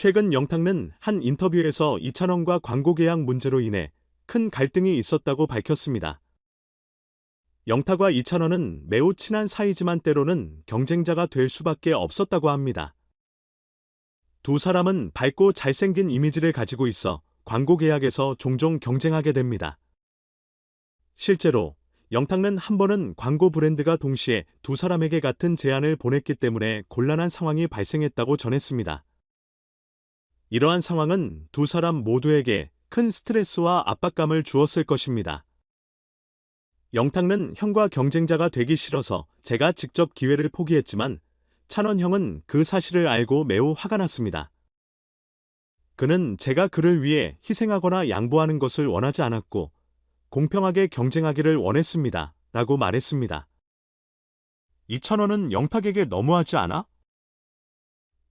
최근 영탁는 한 인터뷰에서 이찬원과 광고 계약 문제로 인해 큰 갈등이 있었다고 밝혔습니다. 영탁과 이찬원은 매우 친한 사이지만 때로는 경쟁자가 될 수밖에 없었다고 합니다. 두 사람은 밝고 잘생긴 이미지를 가지고 있어 광고 계약에서 종종 경쟁하게 됩니다. 실제로 영탁은 한 번은 광고 브랜드가 동시에 두 사람에게 같은 제안을 보냈기 때문에 곤란한 상황이 발생했다고 전했습니다. 이러한 상황은 두 사람 모두에게 큰 스트레스와 압박감을 주었을 것입니다. 영탁은 형과 경쟁자가 되기 싫어서 제가 직접 기회를 포기했지만 찬원 형은 그 사실을 알고 매우 화가 났습니다. 그는 제가 그를 위해 희생하거나 양보하는 것을 원하지 않았고 공평하게 경쟁하기를 원했습니다. 라고 말했습니다. 이찬원은 영탁에게 너무하지 않아?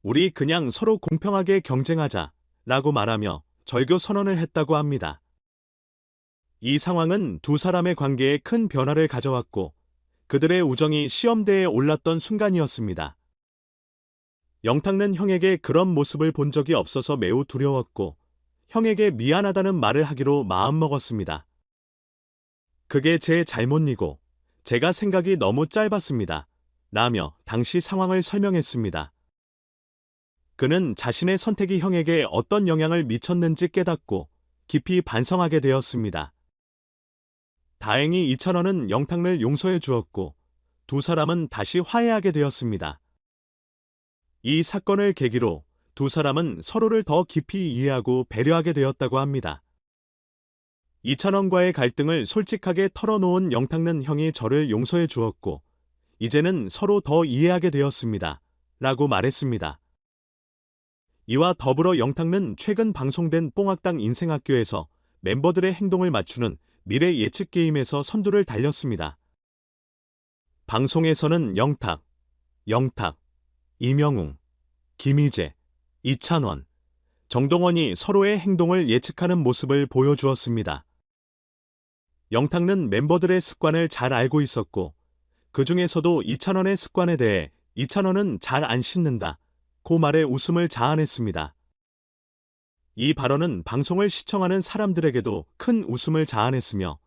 우리 그냥 서로 공평하게 경쟁하자. 라고 말하며 절교 선언을 했다고 합니다. 이 상황은 두 사람의 관계에 큰 변화를 가져왔고 그들의 우정이 시험대에 올랐던 순간이었습니다. 영탁는 형에게 그런 모습을 본 적이 없어서 매우 두려웠고 형에게 미안하다는 말을 하기로 마음먹었습니다. 그게 제 잘못이고 제가 생각이 너무 짧았습니다. 라며 당시 상황을 설명했습니다. 그는 자신의 선택이 형에게 어떤 영향을 미쳤는지 깨닫고 깊이 반성하게 되었습니다. 다행히 이찬원은 영탁을 용서해 주었고 두 사람은 다시 화해하게 되었습니다. 이 사건을 계기로 두 사람은 서로를 더 깊이 이해하고 배려하게 되었다고 합니다. 이찬원과의 갈등을 솔직하게 털어놓은 영탁는 형이 저를 용서해 주었고 이제는 서로 더 이해하게 되었습니다. 라고 말했습니다. 이와 더불어 영탁는 최근 방송된 뽕학당 인생학교에서 멤버들의 행동을 맞추는 미래 예측 게임에서 선두를 달렸습니다. 방송에서는 영탁, 영탁, 이명웅, 김희재, 이찬원, 정동원이 서로의 행동을 예측하는 모습을 보여주었습니다. 영탁는 멤버들의 습관을 잘 알고 있었고 그 중에서도 이찬원의 습관에 대해 이찬원은 잘 안 씻는다. 고 말에 웃음을 자아냈습니다. 이 발언은 방송을 시청하는 사람들에게도 큰 웃음을 자아냈으며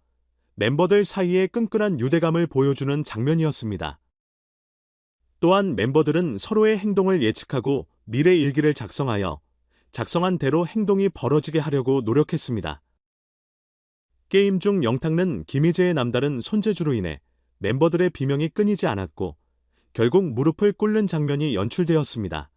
멤버들 사이의 끈끈한 유대감을 보여주는 장면이었습니다. 또한 멤버들은 서로의 행동을 예측하고 미래 일기를 작성하여 작성한 대로 행동이 벌어지게 하려고 노력했습니다. 게임 중 영탁는 김희재의 남다른 손재주로 인해 멤버들의 비명이 끊이지 않았고 결국 무릎을 꿇는 장면이 연출되었습니다.